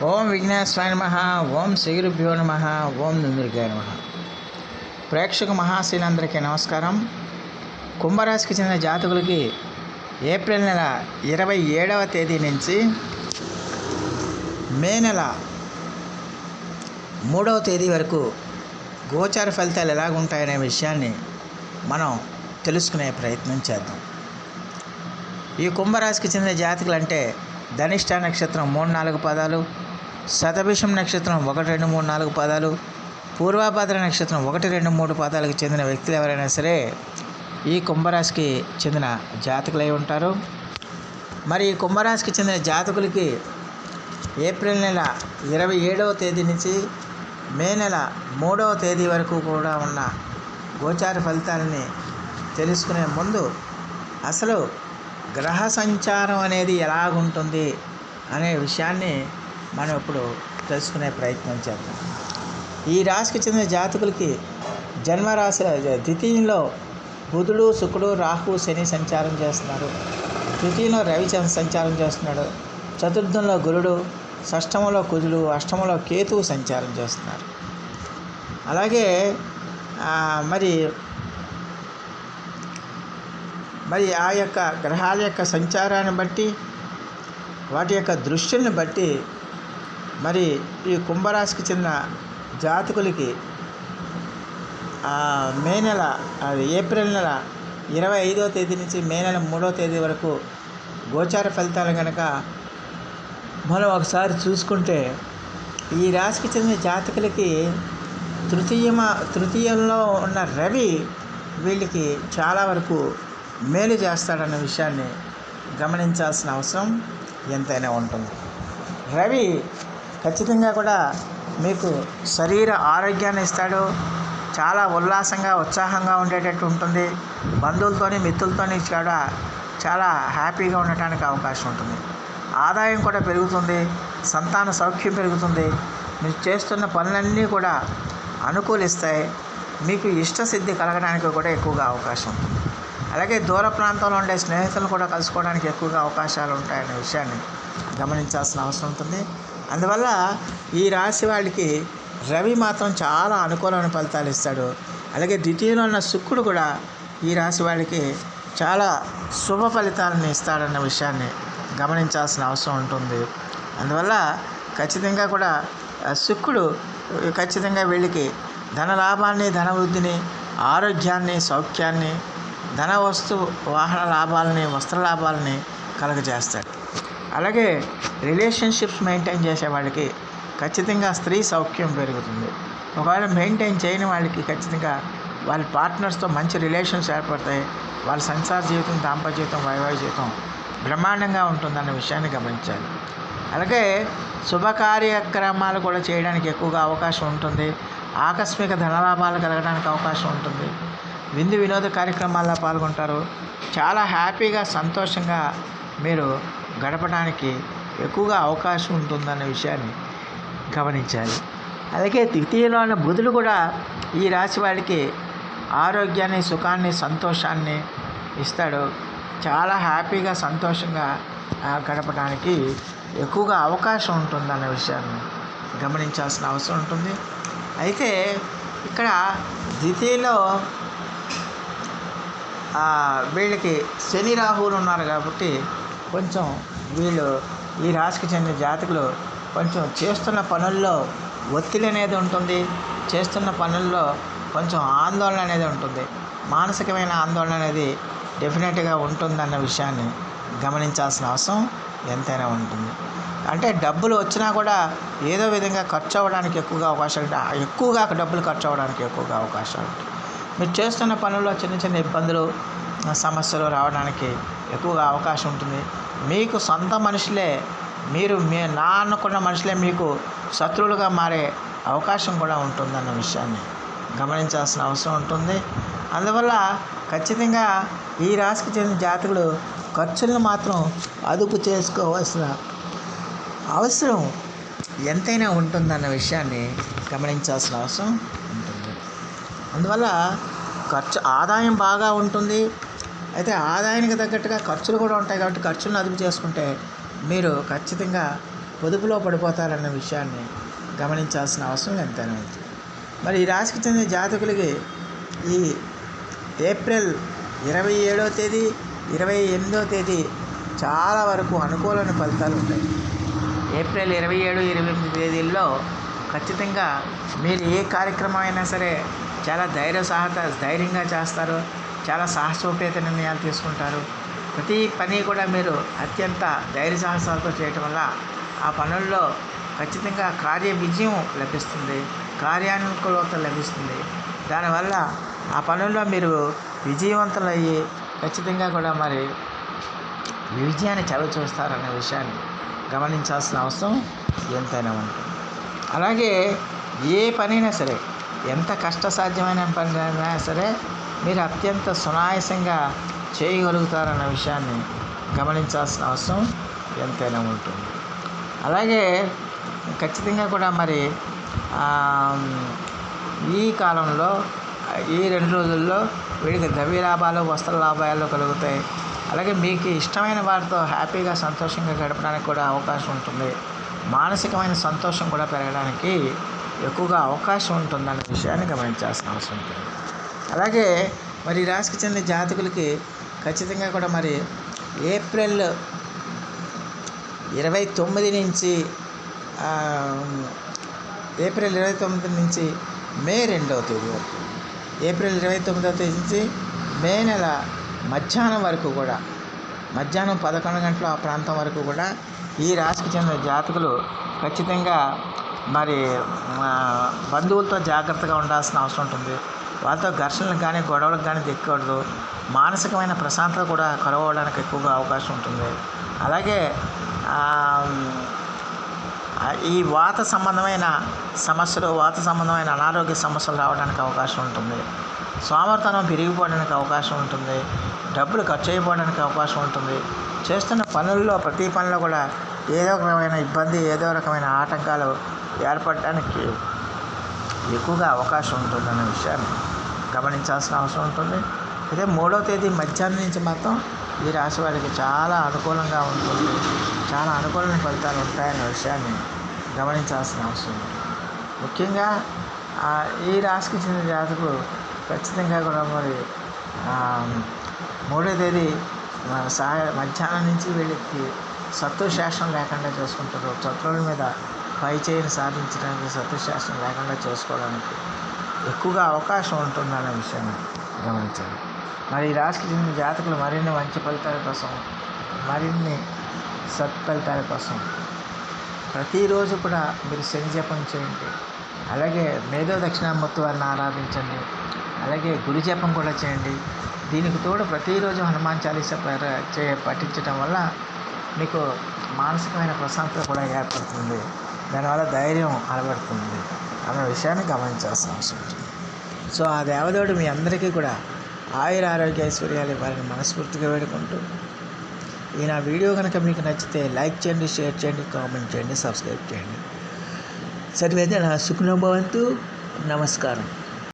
ఓం విఘ్నేశ్వరాయ నమ ఓం శ్రీగురుభ్యో నమ ఓం నందురికాయ నమ. ప్రేక్షక మహాశీలందరికీ నమస్కారం. కుంభరాశికి చెందిన జాతకులకి ఏప్రిల్ నెల ఇరవై ఏడవ తేదీ నుంచి మే నెల మూడవ తేదీ వరకు గోచార ఫలితాలు ఎలాగుంటాయనే విషయాన్ని మనం తెలుసుకునే ప్రయత్నం చేద్దాం. ఈ కుంభరాశికి చెందిన జాతకులు అంటే ధనిష్ట నక్షత్రం మూడు నాలుగు పదాలు శతభిషం నక్షత్రం ఒకటి రెండు మూడు నాలుగు పదాలు పూర్వాభాద్ర నక్షత్రం ఒకటి రెండు మూడు పదాలకు చెందిన వ్యక్తులు ఎవరైనా సరే ఈ కుంభరాశికి చెందిన జాతకులై ఉంటారు. మరి ఈ కుంభరాశికి చెందిన జాతకులకి ఏప్రిల్ నెల ఇరవై ఏడవ తేదీ నుంచి మే నెల మూడవ తేదీ వరకు కూడా ఉన్న గోచార ఫలితాలని తెలుసుకునే ముందు అసలు గ్రహ సంచారం అనేది ఎలాగుంటుంది అనే విషయాన్ని మనం ఇప్పుడు తెలుసుకునే ప్రయత్నం చేద్దాం. ఈ రాశికి చెందిన జాతకులకి జన్మరాశి ద్వితీయంలో బుధుడు శుక్రుడు రాహు శని సంచారం చేస్తున్నారు. తృతీయంలో రవి సంచారం చేస్తున్నాడు. చతుర్థంలో గురుడు షష్టమంలో కుజుడు అష్టమంలో కేతువు సంచారం చేస్తున్నారు. అలాగే మరి మరి ఆ యొక్క గ్రహాల యొక్క సంచారాన్ని బట్టి వాటి యొక్క దృష్టిని బట్టి మరి ఈ కుంభరాశికి చెందిన జాతకులకి మే నెల అది ఏప్రిల్ నెల ఇరవై ఐదో తేదీ నుంచి మే నెల మూడో తేదీ వరకు గోచార ఫలితాలు కనుక మనం ఒకసారి చూసుకుంటే ఈ రాశికి చెందిన జాతకులకి తృతీయమ తృతీయంలో ఉన్న రవి వీళ్ళకి చాలా వరకు మేలు చేస్తాడన్న విషయాన్ని గమనించాల్సిన అవసరం ఎంతైనా ఉంటుంది. రవి ఖచ్చితంగా కూడా మీకు శరీర ఆరోగ్యాన్ని ఇస్తాడు. చాలా ఉల్లాసంగా ఉత్సాహంగా ఉండేటట్టు ఉంటుంది. బంధువులతోని మిత్రులతోని కూడా చాలా హ్యాపీగా ఉండటానికి అవకాశం ఉంటుంది. ఆదాయం కూడా పెరుగుతుంది. సంతాన సౌఖ్యం పెరుగుతుంది. మీరు చేస్తున్న పనులన్నీ కూడా అనుకూలిస్తాయి. మీకు ఇష్టసిద్ధి కలగడానికి కూడా ఎక్కువగా అవకాశం ఉంటుంది. అలాగే దూర ప్రాంతంలో ఉండే స్నేహితులను కూడా కలుసుకోవడానికి ఎక్కువగా అవకాశాలు ఉంటాయనే విషయాన్ని గమనించాల్సిన అవసరం ఉంటుంది. అందువల్ల ఈ రాశి వాళ్ళకి రవి మాత్రం చాలా అనుకూలమైన ఫలితాలు ఇస్తాడు. అలాగే ద్వితీయంలో ఉన్న శుక్రుడు కూడా ఈ రాశి వాళ్ళకి చాలా శుభ ఫలితాలను ఇస్తాడన్న విషయాన్ని గమనించాల్సిన అవసరం ఉంటుంది. అందువల్ల ఖచ్చితంగా కూడా శుక్రుడు ఖచ్చితంగా వీళ్ళకి ధన లాభాన్ని ధన వృద్ధిని ఆరోగ్యాన్ని సౌఖ్యాన్ని ధన వస్తు వాహన లాభాలని వస్త్ర లాభాలని కలుగజేస్తాడు. అలాగే రిలేషన్షిప్స్ మెయింటైన్ చేసే వాళ్ళకి ఖచ్చితంగా స్త్రీ సౌఖ్యం పెరుగుతుంది. ఒకవేళ మెయింటైన్ చేయని వాళ్ళకి ఖచ్చితంగా వాళ్ళ పార్ట్నర్స్తో మంచి రిలేషన్స్ ఏర్పడతాయి. వాళ్ళ సంసార జీవితం దాంపత్య జీవితం వైవాహిక జీవితం బ్రహ్మాండంగా ఉంటుందన్న విషయాన్ని గమనించాలి. అలాగే శుభ కార్యక్రమాలు కూడా చేయడానికి ఎక్కువగా అవకాశం ఉంటుంది. ఆకస్మిక ధనలాభాలు కలగడానికి అవకాశం ఉంటుంది. విందు వినోద కార్యక్రమాల్లో పాల్గొంటారు. చాలా హ్యాపీగా సంతోషంగా మీరు గడపడానికి ఎక్కువగా అవకాశం ఉంటుందన్న విషయాన్ని గమనించాలి. అలాగే ద్వితీయంలో ఉన్న బుధుడు కూడా ఈ రాశి వాడికి ఆరోగ్యాన్ని సుఖాన్ని సంతోషాన్ని ఇస్తాడు. చాలా హ్యాపీగా సంతోషంగా గడపడానికి ఎక్కువగా అవకాశం ఉంటుందన్న విషయాన్ని గమనించాల్సిన అవసరం ఉంటుంది. అయితే ఇక్కడ ద్వితీయలో వీళ్ళకి శని రాహువులు ఉన్నారు కాబట్టి కొంచెం వీళ్ళు ఈ రాశికి చెందిన జాతకులు కొంచెం చేస్తున్న పనుల్లో ఒత్తిడి అనేది ఉంటుంది. చేస్తున్న పనుల్లో కొంచెం ఆందోళన అనేది ఉంటుంది. మానసికమైన ఆందోళన అనేది డెఫినెట్గా ఉంటుందన్న విషయాన్ని గమనించాల్సిన అవసరం ఎంతైనా ఉంటుంది. అంటే డబ్బులు వచ్చినా కూడా ఏదో విధంగా ఖర్చు అవ్వడానికి ఎక్కువగా అవకాశాలు ఎక్కువగా డబ్బులు ఖర్చు అవ్వడానికి ఎక్కువగా అవకాశాలు ఉంటాయి. మీరు చేస్తున్న పనుల్లో చిన్న చిన్న ఇబ్బందులు సమస్యలు రావడానికి ఎక్కువగా అవకాశం ఉంటుంది. మీకు సొంత మనుషులే మీరు మీ నా అనుకున్న మనుషులే మీకు శత్రువులుగా మారే అవకాశం కూడా ఉంటుందన్న విషయాన్ని గమనించాల్సిన అవసరం ఉంటుంది. అందువల్ల ఖచ్చితంగా ఈ రాశికి చెందిన జాతకులు ఖర్చులను మాత్రం అదుపు చేసుకోవాల్సిన అవసరం ఎంతైనా ఉంటుందన్న విషయాన్ని గమనించాల్సిన అవసరం. అందువల్ల ఖర్చు ఆదాయం బాగా ఉంటుంది. అయితే ఆదాయానికి తగ్గట్టుగా ఖర్చులు కూడా ఉంటాయి కాబట్టి ఖర్చులను అదుపు చేసుకుంటే మీరు ఖచ్చితంగా పొదుపులో పడిపోతారన్న విషయాన్ని గమనించాల్సిన అవసరం ఎంతైనా ఉంది. మరి ఈ రాశికి చెందిన జాతకులకి ఈ ఏప్రిల్ ఇరవై ఏడవ తేదీ ఇరవై ఎనిమిదవ తేదీ చాలా వరకు అనుకూలమైన ఫలితాలు ఉంటాయి. ఏప్రిల్ ఇరవై ఏడు ఇరవై ఎనిమిది తేదీల్లో ఖచ్చితంగా మీరు ఏ కార్యక్రమం అయినా సరే చాలా ధైర్య సాహత ధైర్యంగా చేస్తారు. చాలా సాహసోపేత నిర్ణయాలు తీసుకుంటారు. ప్రతి పని కూడా మీరు అత్యంత ధైర్య సాహసాలతో చేయటం వల్ల ఆ పనుల్లో ఖచ్చితంగా కార్య విజయం లభిస్తుంది. కార్యానుకూలత లభిస్తుంది. దానివల్ల ఆ పనుల్లో మీరు విజయవంతులయ్యి ఖచ్చితంగా కూడా మరి విజయాన్ని చవి చూస్తారనే విషయాన్ని గమనించాల్సిన అవసరం ఎంతైనా ఉంటుంది. అలాగే ఏ పనైనా సరే ఎంత కష్టసాధ్యమైన పని అయినా సరే మీరు అత్యంత సునాయాసంగా చేయగలుగుతారన్న విషయాన్ని గమనించాల్సిన అవసరం ఎంతైనా ఉంటుంది. అలాగే ఖచ్చితంగా కూడా మరి ఈ కాలంలో ఈ రెండు రోజుల్లో వీడికి ద్రవ్య లాభాలు వస్త్ర లాభాలు కలుగుతాయి. అలాగే మీకు ఇష్టమైన వారితో హ్యాపీగా సంతోషంగా గడపడానికి కూడా అవకాశం ఉంటుంది. మానసికమైన సంతోషం కూడా పెరగడానికి ఎక్కువగా అవకాశం ఉంటుందన్న విషయాన్ని గమనించాల్సిన అవసరం ఉంటుంది. అలాగే మరి రాశికి చెందిన జాతకులకి ఖచ్చితంగా కూడా మరి ఏప్రిల్ ఇరవై తొమ్మిది నుంచి ఏప్రిల్ ఇరవై తొమ్మిది నుంచి మే రెండవ తేదీ వరకు ఏప్రిల్ ఇరవై తొమ్మిదవ తేదీ నుంచి మే నెల మధ్యాహ్నం వరకు కూడా మధ్యాహ్నం పదకొండు గంటల ఆ ప్రాంతం వరకు కూడా ఈ రాశికి చెందిన జాతకులు ఖచ్చితంగా మరి బంధువులతో జాగ్రత్తగా ఉండాల్సిన అవసరం ఉంటుంది. వాళ్ళతో ఘర్షణలకు కానీ గొడవలకు కానీ దిక్కకూడదు. మానసికమైన ప్రశాంతత కూడా కలవడానికి ఎక్కువగా అవకాశం ఉంటుంది. అలాగే ఈ వాత సంబంధమైన సమస్యలు వాత సంబంధమైన అనారోగ్య సమస్యలు రావడానికి అవకాశం ఉంటుంది. సోమర్థనం పెరిగిపోవడానికి అవకాశం ఉంటుంది. డబ్బులు ఖర్చు అయిపోవడానికి అవకాశం ఉంటుంది. చేస్తున్న పనుల్లో ప్రతి పనిలో కూడా ఏదో ఒక రకమైన ఇబ్బంది ఏదో రకమైన ఆటంకాలు ఏర్పడటానికి ఎక్కువగా అవకాశం ఉంటుందనే విషయాన్ని గమనించాల్సిన అవసరం ఉంటుంది. అయితే మూడో తేదీ మధ్యాహ్నం నుంచి మాత్రం ఈ రాశి వారికి చాలా అనుకూలంగా ఉంటుంది. చాలా అనుకూలమైన ఫలితాలు ఉంటాయనే విషయాన్ని గమనించాల్సిన అవసరం ఉంది ముఖ్యంగా ఈ రాశికి చెందిన జాతకులు ఖచ్చితంగా కూడా మరి మూడో తేదీ ఆ, సాయ మధ్యాహ్నం నుంచి వీళ్ళకి సత్వశాస్త్రం లేకుండా చేసుకుంటారు. శత్రువుల మీద పై చేయిని సాధించడానికి సత్వశాస్త్రం లేకుండా చేసుకోవడానికి ఎక్కువగా అవకాశం ఉంటుందన్న విషయాన్ని గమనించాలి. మరి ఈ రాశికి చెందిన జాతకులు మరిన్ని మంచి ఫలితాల కోసం మరిన్ని సత్ఫలితాల కోసం ప్రతిరోజు కూడా మీరు శని జపం చేయండి. అలాగే మేధో దక్షిణామూర్తి వారిని ఆరాధించండి. అలాగే గురి జపం కూడా చేయండి. దీనికి తోడు ప్రతిరోజు హనుమాన్ చాలీసా చే పఠించడం వల్ల మీకు మానసికమైన ప్రశాంతత కూడా ఏర్పడుతుంది. దానివల్ల ధైర్యం అలవడుతుంది అన్న విషయాన్ని గమనించాల్సిన అవసరం సో ఆ దేవదేవుడు మీ అందరికీ కూడా ఆయుర ఆరోగ్య ఐశ్వర్యాలు ఇవ్వాలని మనస్ఫూర్తిగా వేడుకుంటూ ఈ నా వీడియో కనుక మీకు నచ్చితే లైక్ చేయండి షేర్ చేయండి కామెంట్ చేయండి సబ్స్క్రైబ్ చేయండి. సర్వేదన సుఖనోభవంతు నమస్కారం.